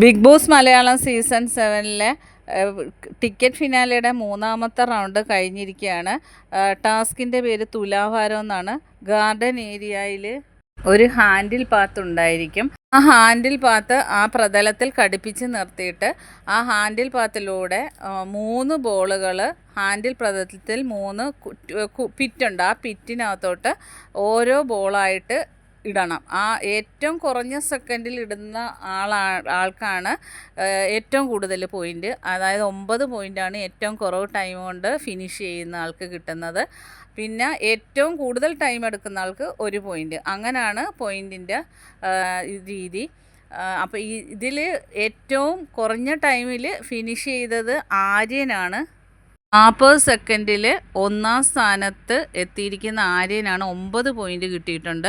Big Boss Malayalam season സെവനിലെ ticket ഫിനാലയുടെ മൂന്നാമത്തെ റൗണ്ട് കഴിഞ്ഞിരിക്കുകയാണ്. ടാസ്കിന്റെ പേര് തുലാഭാരം എന്നാണ്. ഗാർഡൻ ഏരിയയിൽ ഒരു ഹാൻഡിൽ പാത്ത് ഉണ്ടായിരിക്കും. ആ ഹാൻഡിൽ പാത്ത് ആ പ്രതലത്തിൽ ഘടിപ്പിച്ച് നിർത്തിയിട്ട് ആ ഹാൻഡിൽ പാത്തിലൂടെ മൂന്ന് ബോളുകൾ ഹാൻഡിൽ പ്രതലത്തിൽ മൂന്ന് പിറ്റുണ്ട്. ആ പിറ്റിനകത്തോട്ട് ഓരോ ബോളായിട്ട് ഇടണം. ആ ഏറ്റവും കുറഞ്ഞ സെക്കൻഡിൽ ഇടുന്ന ആളാ ആൾക്കാണ് ഏറ്റവും കൂടുതൽ പോയിന്റ് അതായത് ഒമ്പത് പോയിന്റാണ് ഏറ്റവും കുറവ് ടൈം കൊണ്ട് ഫിനിഷ് ചെയ്യുന്ന ആൾക്ക് കിട്ടുന്നത്. പിന്നെ ഏറ്റവും കൂടുതൽ ടൈം എടുക്കുന്ന ആൾക്ക് ഒരു പോയിന്റ് അങ്ങനെയാണ് പോയിന്റിന്റെ രീതി. അപ്പോൾ ഈ ഇതിൽ ഏറ്റവും കുറഞ്ഞ ടൈമിൽ ഫിനിഷ് ചെയ്തത് ആര്യനാണ്. നാൽപ്പത് സെക്കൻഡിൽ ഒന്നാം സ്ഥാനത്ത് എത്തിയിരിക്കുന്ന ആര്യനാണ് ഒമ്പത് പോയിന്റ് കിട്ടിയിട്ടുണ്ട്.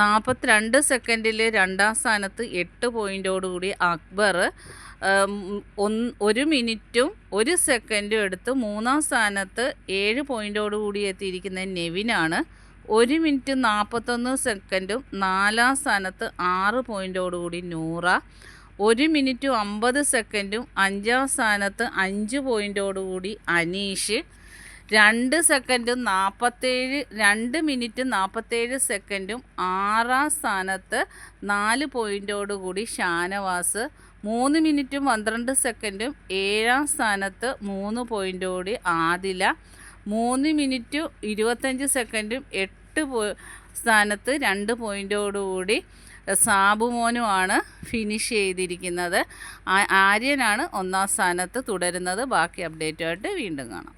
നാൽപ്പത്തിരണ്ട് സെക്കൻഡിൽ രണ്ടാം സ്ഥാനത്ത് എട്ട് പോയിന്റോടുകൂടി അക്ബർ ഒരു മിനിറ്റും ഒരു സെക്കൻഡും എടുത്ത് മൂന്നാം സ്ഥാനത്ത് ഏഴ് പോയിന്റോടുകൂടി എത്തിയിരിക്കുന്ന നെവിനാണ് ഒരു മിനിറ്റ് നാൽപ്പത്തൊന്ന് സെക്കൻഡും നാലാം സ്ഥാനത്ത് ആറ് പോയിന്റോടുകൂടി നൂറ. ഒരു മിനിറ്റും അമ്പത് സെക്കൻഡും അഞ്ചാം സ്ഥാനത്ത് അഞ്ച് പോയിന്റോടുകൂടി അനീഷ്. രണ്ട് സെക്കൻഡും നാൽപ്പത്തേഴ് രണ്ട് മിനിറ്റ് നാൽപ്പത്തേഴ് സെക്കൻഡും ആറാം സ്ഥാനത്ത് നാല് പോയിന്റോടുകൂടി ഷാനവാസ്. മൂന്ന് മിനിറ്റും പന്ത്രണ്ട് സെക്കൻഡും ഏഴാം സ്ഥാനത്ത് മൂന്ന് പോയിന്റോടി ആദില. മൂന്ന് മിനിറ്റും ഇരുപത്തഞ്ച് സെക്കൻഡും എട്ട് പോ സ്ഥാനത്ത് രണ്ട് പോയിന്റോടുകൂടി സാബുമോനുമാണ് ഫിനിഷ് ചെയ്തിരിക്കുന്നത്. ആര്യനാണ് ഒന്നാം സ്ഥാനത്ത് തുടരുന്നത്. ബാക്കി അപ്ഡേറ്റുമായിട്ട് വീണ്ടും കാണാം.